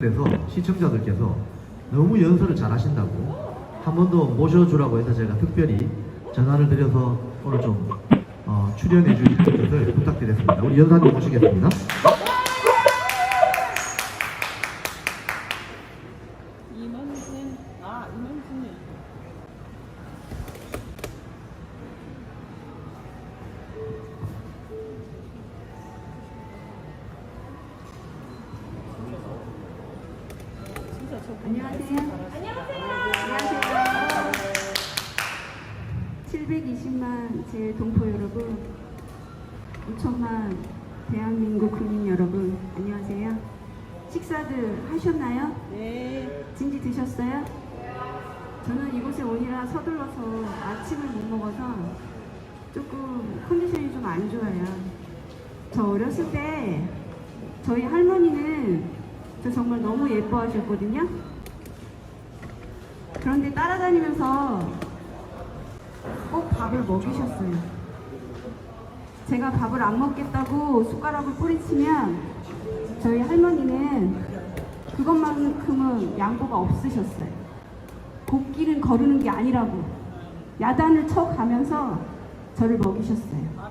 그래서 시청자들께서 너무 연설을 잘 하신다고 한 번 더 모셔주라고 해서 제가 특별히 전화를 드려서 오늘 좀 어, 출연해 주실 것을 부탁드렸습니다. 우리 연사님 모시겠습니다. 5천만 대한민국 국민 여러분, 안녕하세요. 식사들 하셨나요? 네 진지 드셨어요? 저는 이곳에 오니라 서둘러서 아침을 못 먹어서 조금 컨디션이 좀 안 좋아요. 저 어렸을 때 저희 할머니는 저 정말 너무 예뻐하셨거든요. 그런데 따라다니면서 꼭 밥을 먹이셨어요. 제가 밥을 안 먹겠다고 숟가락을 뿌리치면 저희 할머니는 그것만큼은 양보가 없으셨어요. 곡기는 거르는 게 아니라고 야단을 쳐가면서 저를 먹이셨어요.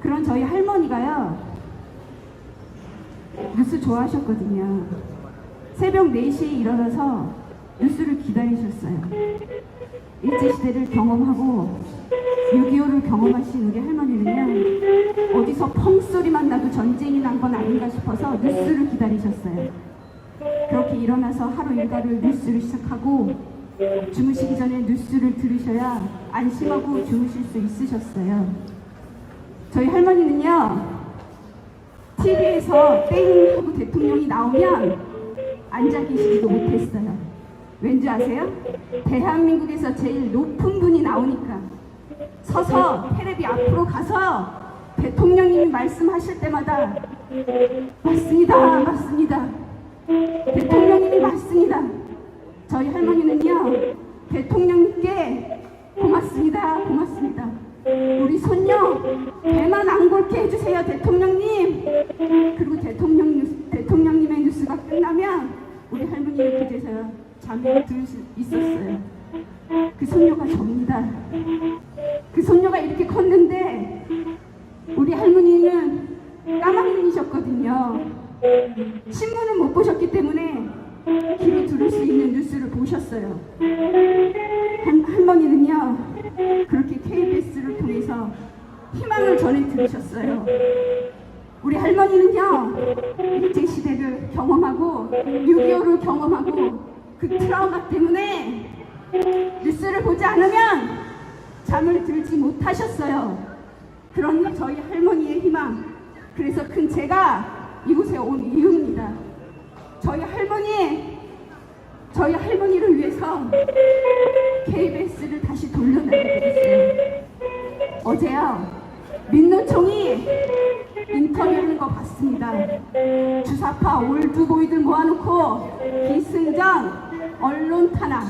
그런 저희 할머니가요 뉴스 좋아하셨거든요. 새벽 4시에 일어나서 뉴스를 기다리셨어요. 일제시대를 경험하고 6.25를 경험하신 우리 할머니는요 어디서 펑 소리만 나도 전쟁이 난 건 아닌가 싶어서 뉴스를 기다리셨어요. 그렇게 일어나서 하루 일과를 뉴스를 시작하고 주무시기 전에 뉴스를 들으셔야 안심하고 주무실 수 있으셨어요. 저희 할머니는요, TV에서 땡 하고 대통령이 나오면 앉아 계시지도 못했어요. 왠지 아세요? 대한민국에서 제일 높은 분이 나오니까 서서 테레비 앞으로 가서 대통령님이 말씀하실 때마다 맞습니다, 맞습니다. 대통령님이 맞습니다. 저희 할머니는요, 대통령님께 고맙습니다, 고맙습니다. 우리 손녀 배만 안 골게 해주세요, 대통령님. 그리고 대통령 대통령님의 뉴스가 끝나면 우리 할머니는 그제서야 들수 있었어요. 그 손녀가 접니다. 그 손녀가 이렇게 컸는데 우리 할머니는 까막눈이셨거든요. 신문은 못 보셨기 때문에 귀로 들을 수 있는 뉴스를 보셨어요. 할, 할머니는요, 그렇게 KBS를 통해서 희망을 전해 들으셨어요. 우리 할머니는요, 일제 시대를 경험하고, 6.25를 경험하고, 그 트라우마 때문에 뉴스를 보지 않으면 잠을 들지 못하셨어요. 그런 저희 할머니의 희망. 그래서 큰 제가 이곳에 온 이유입니다. 저희 할머니, 저희 할머니를 위해서 KBS를 다시 돌려내드렸어요. 어제요, 민노총이 인터뷰하는 거 봤습니다. 주사파 올드보이들 모아놓고 기승전 언론 탄압.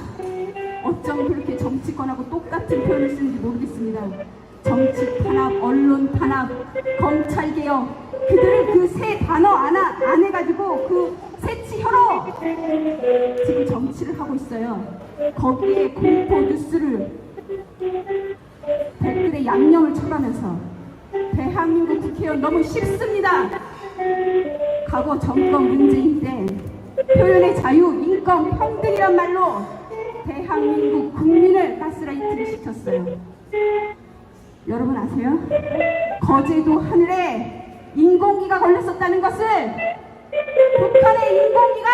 어쩜 그렇게 정치권하고 똑같은 표현을 쓰는지 모르겠습니다. 정치 탄압, 언론 탄압, 검찰 개혁. 그들은 그세 단어 안, 하- 안 해가지고 그 새치 혀로 지금 정치를 하고 있어요. 거기에 공포 뉴스를 댓글에 양념을 쳐가면서 대한민국 국회의원 너무 쉽습니다. 과거 정권 문재인 때 표현의 자유, 인권, 평등이란 말로 대한민국 국민을 가스라이트를 시켰어요. 여러분 아세요? 거제도 하늘에 인공기가 걸렸었다는 것을 북한의 인공기가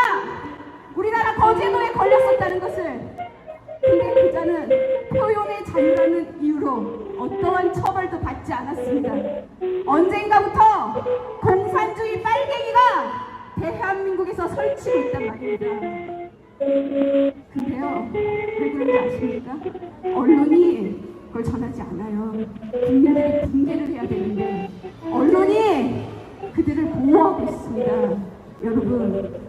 우리나라 거제도에 걸렸었다는 것을 근데 그자는 표현의 자유라는 이유로 어떠한 처벌도 받지 않았습니다. 언젠가부터 대한민국에서 설치고 있단 말입니다. 근데요, 왜 그런지 아십니까? 언론이 그걸 전하지 않아요. 국민들이 붕괴를 해야 되는데 언론이 그들을 보호하고 있습니다. 여러분,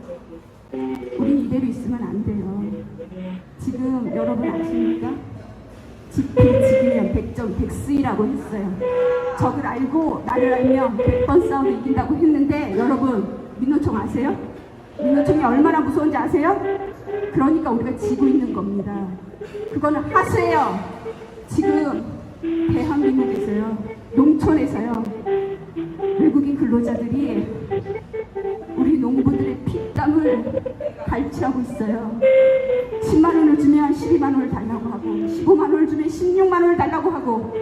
우리 이대로 있으면 안 돼요. 지금 여러분 아십니까? 집회 지기면 백전 백수이라고 했어요. 적을 알고 나를 알면 백번 싸워도 이긴다고 했는데 여러분 민노총 아세요? 민노총이 얼마나 무서운지 아세요? 그러니까 우리가 지고 있는 겁니다. 그거는 하수예요. 지금 대한민국에서요, 농촌에서요, 외국인 근로자들이 우리 농부들의 피땀을 갈취하고 있어요. 10만 원을 주면 12만 원을 달라고 하고 15만 원을 주면 16만 원을 달라고 하고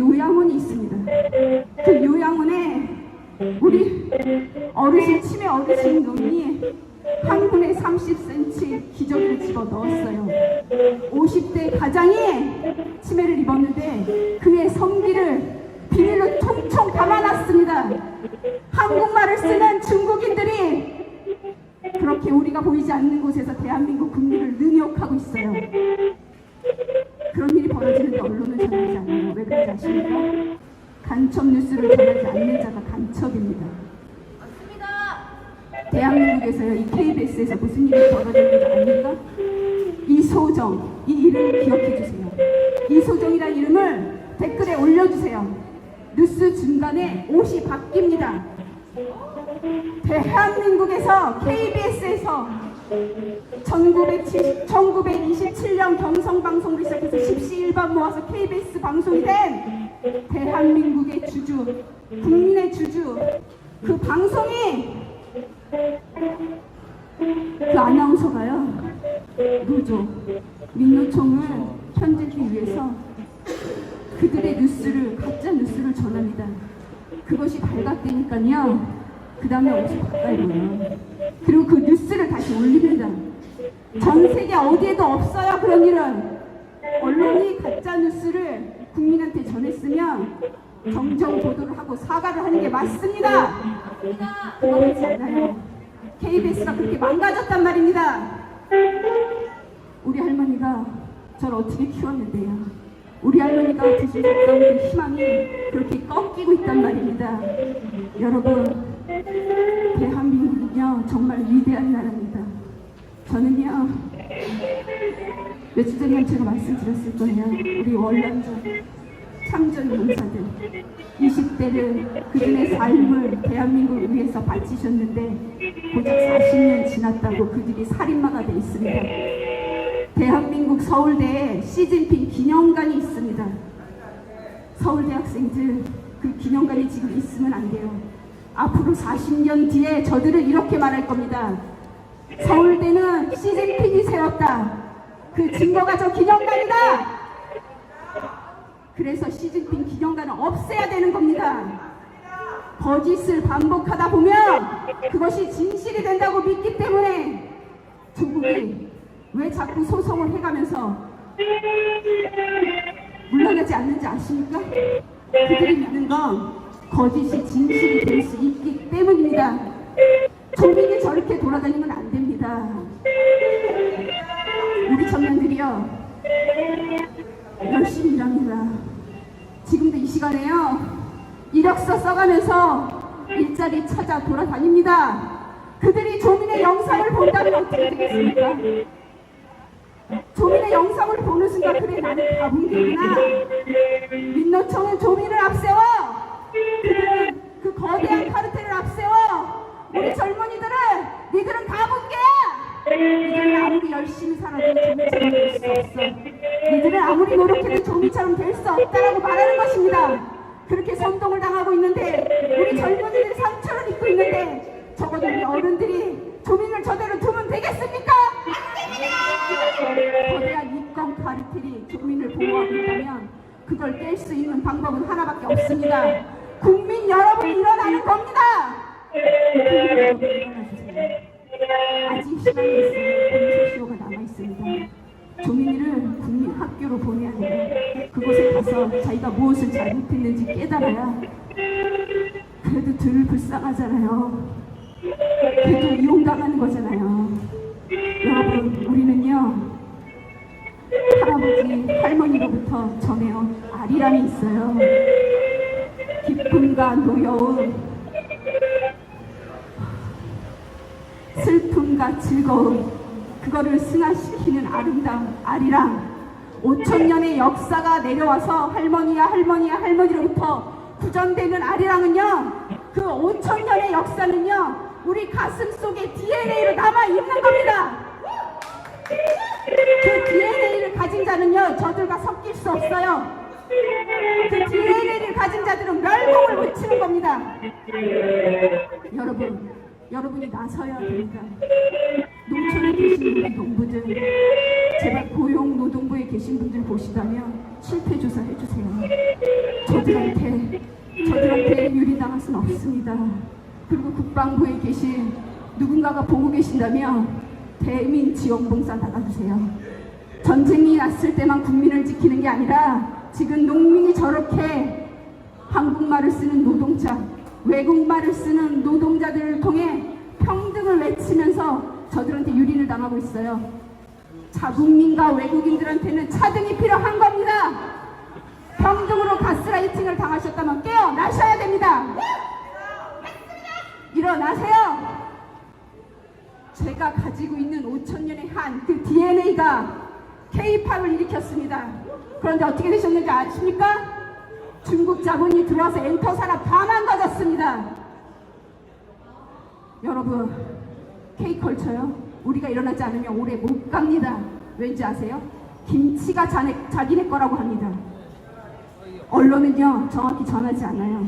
요양원이 있습니다. 그 요양원에 우리 어르신 치매 어르신 놈이 한 분에 30cm 기저귀를 집어 넣었어요. 50대 가장이 치매를 입었는데 그의 성기를 비닐로 총총 감아놨습니다. 한국말을 쓰는 중국인들이 그렇게 우리가 보이지 않는 곳에서 대한민국 국민을 능욕하고 있어요. 그런 일이 벌어지는데 언론은 전하지 않아요. 왜 그런지 아십니까? 간첩 뉴스를 전하지 않는 자가 간첩입니다. 대한민국에서요, 이 KBS에서 무슨 일이 벌어지는지 압니까? 이 소정, 이 이름을 기억해 주세요. 이 소정이라는 이름을 댓글에 올려주세요. 뉴스 중간에 옷이 바뀝니다. 대한민국에서 KBS에서 1970, 1927년 경성방송을 시작해서 10시 1반 모아서 KBS 방송이 된 대한민국의 주주, 국민의 주주, 그 방송이 그 아나운서가요, 노조, 민노총을 편들기 위해서 그들의 뉴스를, 가짜 뉴스를 전합니다. 그것이 발각되니까요, 그 다음에 옷이 바꿔요. 그리고 그 뉴스를 다시 올립니다. 전 세계 어디에도 없어요, 그런 일은. 언론이 가짜 뉴스를 국민한테 전했으면 정정 보도를 하고 사과를 하는 게 맞습니다. 그거 하지 않아요. KBS가 그렇게 망가졌단 말입니다. 우리 할머니가 저를 어떻게 키웠는데요. 우리 할머니가 드셨던 그 희망이 그렇게 꺾이고 있단 말입니다. 여러분, 대한 민국은요, 정말 위대한 나라입니다. 저는요, 며칠 전에 제가 말씀드렸을 거예요. 우리 월남전 참전 용사들 20대를 그들의 삶을 대한민국을 위해서 바치셨는데 고작 40년 지났다고 그들이 살인마가 돼 있습니다. 대한민국 서울대에 시진핑 기념관이 있습니다. 서울대 학생들 그 기념관이 지금 있으면 안 돼요. 앞으로 40년 뒤에 저들은 이렇게 말할 겁니다. 서울대는 시진핑이 세웠다. 그 증거가 저 기념관이다. 그래서 시진핑 기념관은 없애야 되는 겁니다. 거짓을 반복하다 보면 그것이 진실이 된다고 믿기 때문에 조국이 왜 자꾸 소송을 해가면서 물러나지 않는지 아십니까? 그들이 믿는 건 거짓이 진실이 될 수 있기 때문입니다. 조민이 저렇게 돌아다니면 안 됩니다. 우리 청년들이요 열심히 일합니다. 지금도 이 시간에요 이력서 써가면서 일자리 찾아 돌아다닙니다. 그들이 조민의 영상을 본다면 어떻게 되겠습니까? 조민의 영상을 보는 순간 그래 나는 게구나. 민노총은 조민을 앞세워 그들은 그 거대한 카르텔을 앞세워 우리 젊은이들은 니들은 가본 게야. 니들은 아무리 열심히 살아도 조미처럼 될 수 없어. 니들은 아무리 노력해도 조미처럼 될 수 없다라고 말하는 것입니다. 그렇게 선동을 당하고 있는데 우리 젊은이들이 상처를 입고 있는데 적어도 우리 어른들이 조민을 저대로 두면 되겠습니까? 거대한 입건 카르텔이 조민을 보호하고 있다면 그걸 깰 수 있는 방법은 하나밖에 없습니다. 국민 여러분 일어나는 겁니다. 아직 시간이. 공소시효가 남아 있습니다. 조민이를 국민 학교로 보내야 해요. 그곳에 가서 자기가 무엇을 잘못했는지 깨달아야 그래도 덜 불쌍하잖아요. 그래도 이용당하는 거잖아요. 여러분, 우리는요, 할아버지, 할머니로부터 전해온 아리랑이 있어요. 기쁨과 노여움, 슬픔과 즐거움, 그거를 승화시키는 아름다운 아리랑. 5천 년의 역사가 내려와서 할머니야 할머니야 할머니로부터 구전되는 아리랑은요. 그 5천 년의 역사는요. 우리 가슴 속에 DNA로 남아 있는 겁니다. 그 DNA를 가진 자는요. 저들과 섞일 수 없어요. 그 DNA를 가진 자들은 멸공을 외치는 겁니다. 여러분, 여러분이 나서야 됩니다. 농촌에 계신 우리 농부들, 제발 고용노동부에 계신 분들 보시다면 실태 조사 해 주세요. 저들한테, 저들한테 유리당할 수는 없습니다. 그리고 국방부에 계신 누군가가 보고 계신다면 대민 지원봉사 나가주세요. 전쟁이 났을 때만 국민을 지키는 게 아니라 지금 농민이 저렇게 한국말을 쓰는 노동자, 외국말을 쓰는 노동자들을 통해 평등을 외치면서 저들한테 유린을 당하고 있어요. 자국민과 외국인들한테는 차등이 필요한 겁니다. 평등으로 가스라이팅을 당하셨다면 깨어나셔야 됩니다. 일어나세요. 제가 가지고 있는 5천년의 한 그 DNA가 K-팝을 일으켰습니다. 그런데 어떻게 되셨는지 아십니까? 중국 자본이 들어와서 엔터 산업 다 망가졌습니다. 여러분, K컬처요? 우리가 일어나지 않으면 오래 못 갑니다. 왠지 아세요? 김치가 자네, 자기네 거라고 합니다. 언론은요, 정확히 전하지 않아요.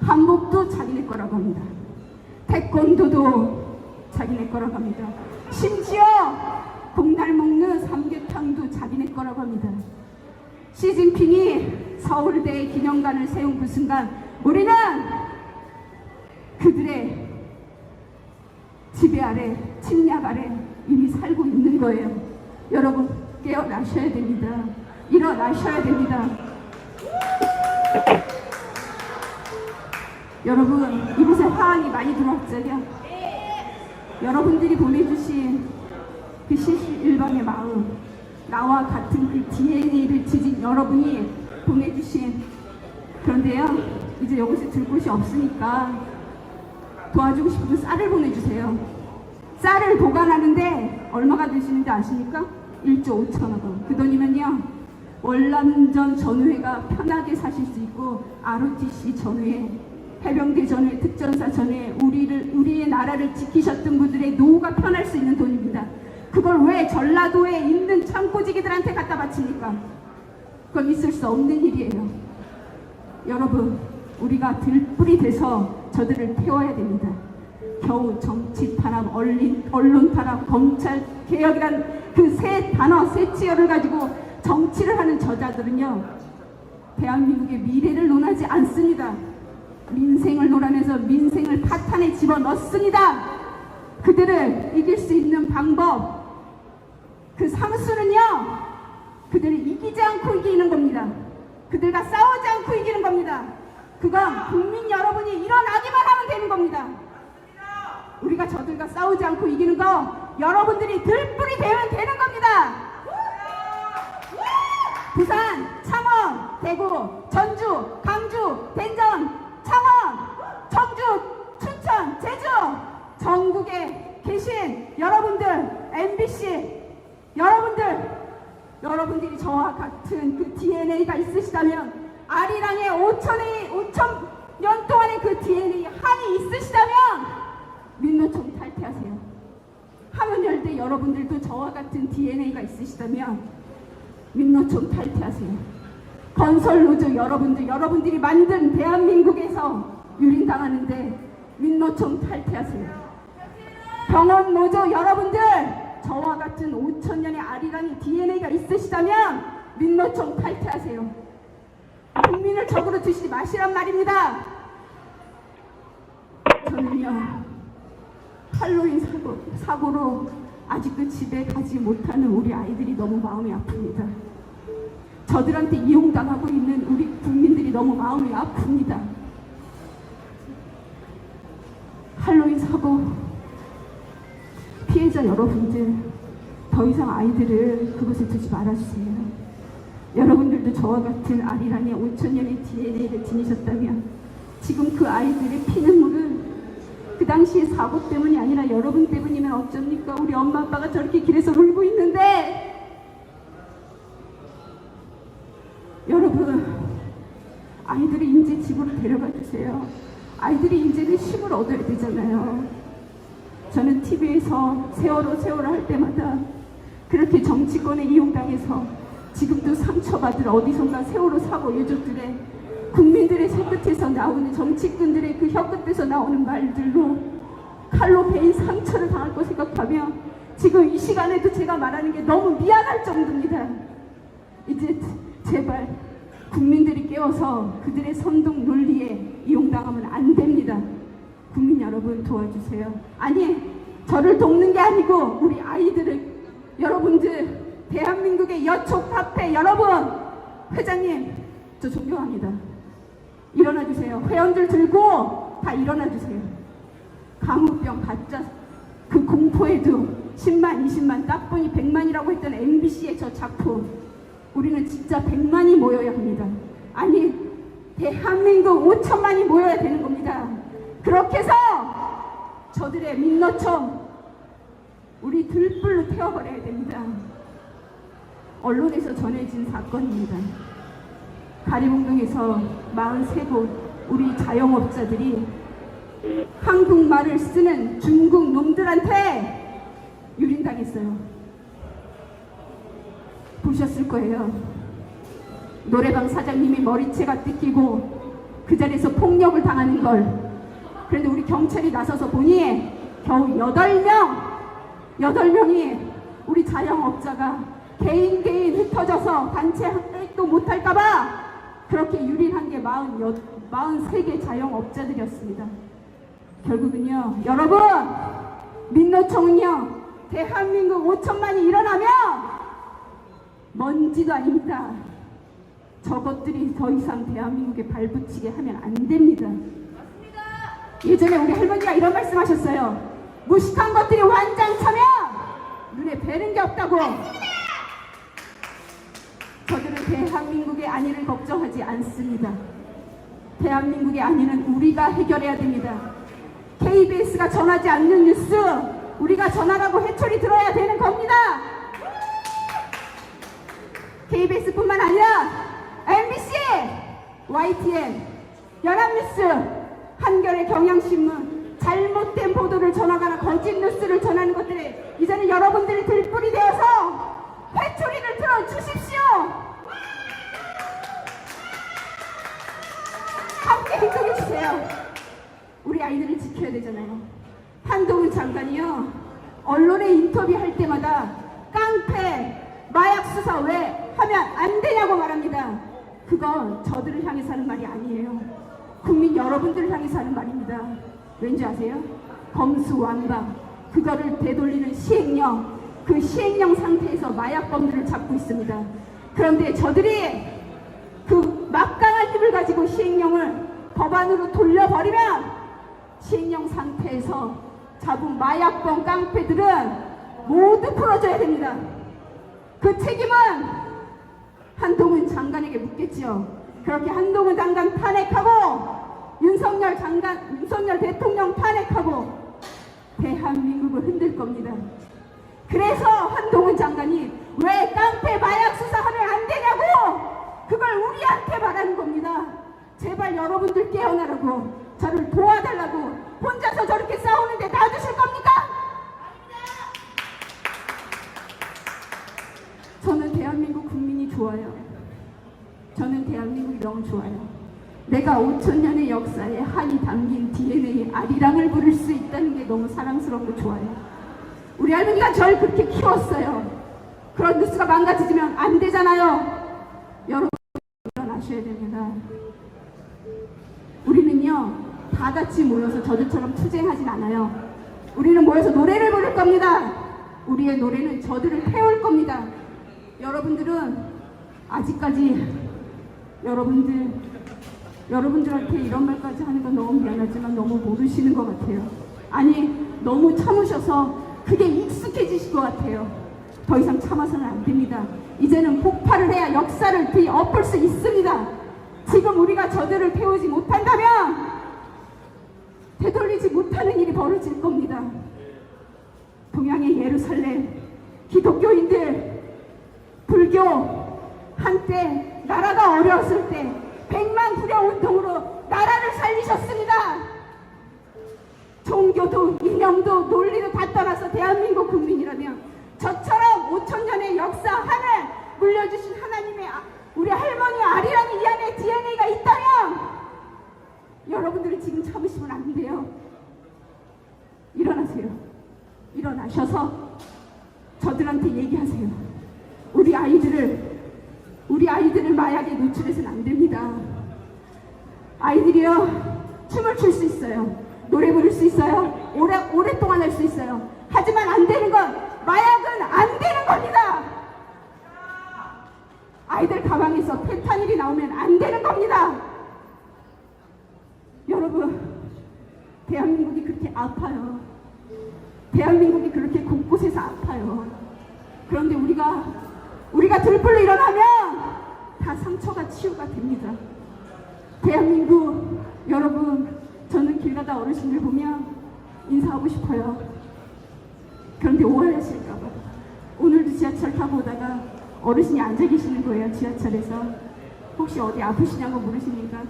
한복도 자기네 거라고 합니다. 태권도도 자기네 거라고 합니다. 심지어 공날 먹는 삼계탕도 자기네 거라고 합니다. 시진핑이 서울대 기념관을 세운 그 순간 우리는 그들의 지배 아래, 침략 아래 이미 살고 있는 거예요. 여러분 깨어나셔야 됩니다. 일어나셔야 됩니다. 여러분 이곳에 화환이 많이 들어왔잖아요. 여러분들이 보내주신 그 실실일방의 마음 나와 같은 그 DNA를 지진 여러분이 보내주신 그런데요 이제 이곳에 들 곳이 없으니까 도와주고 싶으면 쌀을 보내주세요 쌀을 보관하는데 얼마가 드시는지 아십니까? 1조 5천억 원. 그 돈이면요 월남전 전후회가 편하게 사실 수 있고 ROTC 전후회 해병대 전후회 특전사 전후회 우리를 우리의 나라를 지키셨던 분들의 노후가 편할 수 있는 돈입니다. 그걸 왜 전라도에 있는 창고지기들한테 갖다 바칩니까? 그건 있을 수 없는 일이에요. 여러분, 우리가 들불이 돼서 저들을 태워야 됩니다. 겨우 정치 탄압, 언론, 언론 탄압, 검찰 개혁이란 그 세 단어, 세 치열을 가지고 정치를 하는 저자들은요, 대한민국의 미래를 논하지 않습니다. 민생을 논하면서 민생을 파탄에 집어 넣습니다. 그들을 이길 수 있는 방법, 그 상수는요, 그들을 이기지 않고 이기는 겁니다. 그들과 싸우지 않고 이기는 겁니다. 그건 국민 여러분이 일어나기만 하면 되는 겁니다. 우리가 저들과 싸우지 않고 이기는 거 여러분들이 들불이 되면 되는 겁니다. 부산, 창원, 대구, 전주, 강주, 대전, 창원, 청주, 춘천, 제주 전국에 계신 여러분들 MBC 여러분들이 저와 같은 그 DNA가 있으시다면 아리랑의 5천의 5천 년 동안의 그 DNA 한이 있으시다면 민노총 탈퇴하세요. 하문열대 여러분들도 저와 같은 DNA가 있으시다면 민노총 탈퇴하세요. 건설 노조 여러분들, 여러분들이 만든 대한민국에서 유린당하는데 민노총 탈퇴하세요. 병원 노조 여러분들, 저와 같은 5천년의 아리랑이 DNA가 있으시다면 민노총 탈퇴하세요. 국민을 적으로 두시지 마시란 말입니다. 저는요, 할로윈 사고, 사고로 아직도 집에 가지 못하는 우리 아이들이 너무 마음이 아픕니다. 저들한테 이용당하고 있는 우리 국민들이 너무 마음이 아픕니다. 할로윈 사고 피해자 여러분들 더 이상 아이들을 그곳에 두지 말아주세요. 여러분들도 저와 같은 아리랑의 5천년의 DNA를 지니셨다면 지금 그 아이들의 피눈물은 그 당시의 사고 때문이 아니라 여러분 때문이면 어쩝니까? 우리 엄마 아빠가 저렇게 길에서 울고 있는데 여러분 아이들이 이제 집으로 데려가 주세요. 아이들이 이제는 힘을 얻어야 되잖아요. 저는 TV에서 세월호 세월호 할 때마다 그렇게 정치권에 이용당해서 지금도 상처받을 어디선가 세월호 사고 유족들의 국민들의 손끝에서 나오는 정치꾼들의 그 혀끝에서 나오는 말들로 칼로 베인 상처를 당할 거 생각하며 지금 이 시간에도 제가 말하는 게 너무 미안할 정도입니다. 이제 제발 국민들이 깨워서 그들의 선동 논리에 이용당하면 안 됩니다. 국민 여러분 도와주세요. 아니 저를 돕는 게 아니고 우리 아이들을 여러분들 대한민국의 화폐 여러분 회장님 저 존경합니다. 일어나 주세요. 회원들 들고 다 일어나 주세요. 강우병 가짜 그 공포에도 10만, 20만, 딱 보니 100만이라고 했던 MBC의 저 작품 우리는 진짜 100만이 모여야 합니다. 아니 대한민국 5천만이 모여야 되는 겁니다. 그렇게 해서 저들의 민노총 우리 들불로 태워버려야 됩니다. 언론에서 전해진 사건입니다. 가리봉동에서 43곳 우리 자영업자들이 한국말을 쓰는 중국 놈들한테 유린당했어요. 보셨을 거예요. 노래방 사장님이 머리채가 뜯기고 그 자리에서 폭력을 당하는 걸. 그런데 우리 경찰이 나서서 보니 겨우 8명, 8명이 우리 자영업자가 개인 개인 흩어져서 단체 활동 못할까봐 그렇게 유린한 게 40, 43개 자영업자들이었습니다. 결국은요, 여러분, 민노총은요, 대한민국 5천만이 일어나면 먼지도 아닙니다. 저것들이 더 이상 대한민국에 발붙이게 하면 안 됩니다. 예전에 우리 할머니가 이런 말씀 하셨어요. 무식한 것들이 완장 차면 눈에 뵈는 게 없다고. 저들은 대한민국의 안위를 걱정하지 않습니다. 대한민국의 안위는 우리가 해결해야 됩니다. KBS가 전하지 않는 뉴스 우리가 전하라고 해초리 들어야 되는 겁니다. KBS뿐만 아니라 MBC, YTN, 연합뉴스, 한겨레 경향신문 잘못된 보도를 전하거나 거짓 뉴스를 전하는 것들에 이제는 여러분들이 들불이 되어서 회초리를 들어 주십시오. 함께 행동해 주세요. 우리 아이들을 지켜야 되잖아요. 한동훈 장관이요. 언론에 인터뷰할 때마다 깡패, 마약 수사 왜 하면 안 되냐고 말합니다. 그건 저들을 향해서 하는 말이 아니에요. 국민 여러분들을 향해서 하는 말입니다. 왠지 아세요? 검수완박. 그거를 되돌리는 시행령. 그 시행령 상태에서 마약범들을 잡고 있습니다. 그런데 저들이 그 막강한 힘을 가지고 시행령을 법안으로 돌려버리면 시행령 상태에서 잡은 마약범 깡패들은 모두 풀어줘야 됩니다. 그 책임은 한동훈 장관에게 묻겠지요. 그렇게 한동훈 장관 탄핵하고 윤석열 장관, 윤석열 대통령 탄핵하고 대한민국을 흔들 겁니다. 그래서 한동훈 장관이 왜 깡패 마약 수사하면 안 되냐고 그걸 우리한테 말하는 겁니다. 제발 여러분들 깨어나라고 저를 도와달라고 혼자서 저렇게 싸우는데 놔두실 겁니까? 저는 대한민국 국민이 좋아요. 저는 대한민국이 너무 좋아요. 내가 5천 년의 역사에 한이 담긴 DNA 아리랑을 부를 수 있다는 게 너무 사랑스럽고 좋아요. 우리 할머니가 절 그렇게 키웠어요. 그런 뉴스가 망가지면 안 되잖아요. 여러분 일어나셔야 됩니다. 우리는요 다 같이 모여서 저들처럼 투쟁하진 않아요. 우리는 모여서 노래를 부를 겁니다. 우리의 노래는 저들을 태울 겁니다. 여러분들은 아직까지 여러분들 여러분들한테 이런 말까지 하는 건 너무 미안하지만 너무 모르시는 것 같아요. 아니 너무 참으셔서 그게 익숙해지신 것 같아요. 더 이상 참아서는 안 됩니다. 이제는 폭발을 해야 역사를 뒤엎을 수 있습니다. 지금 우리가 저들을 태우지 못한다면 되돌리지 못하는 일이 벌어질 겁니다. 동양의 예루살렘, 기독교인들, 불교, 한때 나라가 어려웠을 때 백만 불여 운동으로 나라를 살리셨습니다. 종교도 이념도 논리도 다 떠나서 대한민국 국민이라면 저처럼 5천 년의 역사 하늘 물려주신 하나님의 아- 우리 할머니 아리랑이 이 안에 DNA가 있다면 여러분들이 지금 참으시면 안 돼요. 일어나세요. 일어나셔서 저들한테 얘기하세요. 우리 아이들을 우리 아이들을 마약에 노출해서는 안 됩니다. 아이들이요 춤을 출 수 있어요. 노래 부를 수 있어요. 오래 오랫동안 할 수 있어요. 하지만 안 되는 건 마약은 안 되는 겁니다. 아이들 가방에서 펜타닐이 나오면 안 되는 겁니다. 여러분, 대한민국이 그렇게 아파요. 대한민국이 그렇게 곳곳에서 아파요. 그런데 우리가 우리가 들불로 일어나면 다 상처가 치유가 됩니다. 대한민국 여러분, 저는 길 가다 어르신들 보면 인사하고 싶어요. 그런데 오해하실까봐. 오늘도 지하철 타고 오다가 어르신이 앉아 계시는 거예요, 지하철에서. 혹시 어디 아프시냐고 물으시니까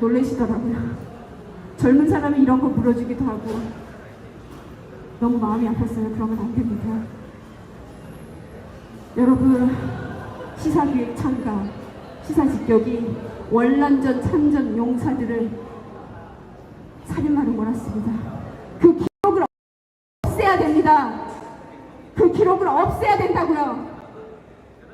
놀라시더라고요. 젊은 사람이 이런 거 물어주기도 하고 너무 마음이 아팠어요. 그러면 안 됩니다. 여러분, 시사기획 참가, 시사직격이 월남전 참전 용사들을 살인마로 몰았습니다. 그 기록을 없애야 됩니다. 그 기록을 없애야 된다고요.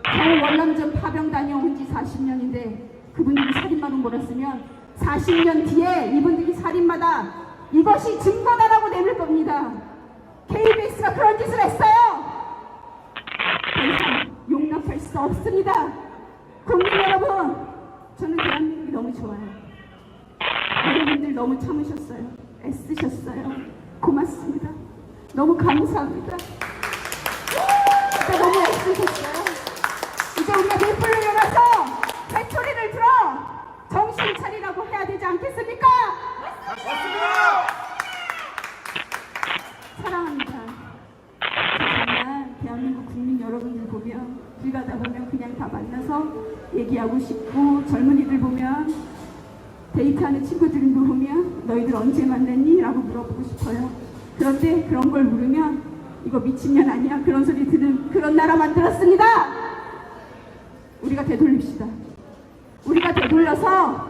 저 월남전 파병 다녀온 지 40년인데 그분들이 살인마로 몰았으면 40년 뒤에 이분들이 살인마다 이것이 증거다라고 내밀 겁니다. KBS가 그런 짓을 했어요. 더 이상 용납할 수 없습니다. 국민 여러분, 저는 대한민국이 너무 좋아요. 여러분들 너무 참으셨어요. 애쓰셨어요. 고맙습니다. 너무 감사합니다. 너무 애쓰셨어요. 이제 우리가 넷불로 일어나서 배초리를 들어 정신 차리라고 해야 되지 않겠습니까? 사랑합니다. 저 정말 대한민국 국민 여러분들 길 가다 보면 그냥 다 만나서 얘기하고 싶고 젊은이들 보면 데이트하는 친구들을 물으면 너희들 언제 만났니? 라고 물어보고 싶어요. 그런데 그런 걸 물으면 이거 미친년 아니야? 그런 소리 들은 그런 나라 만들었습니다! 우리가 되돌립시다. 우리가 되돌려서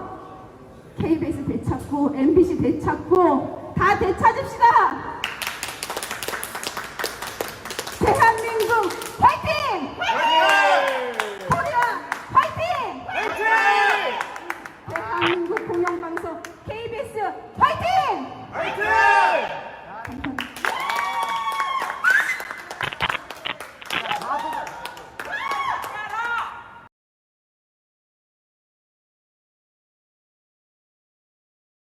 KBS 되찾고 MBC 되찾고 다 되찾읍시다. 대한민국 화이팅! 화이팅!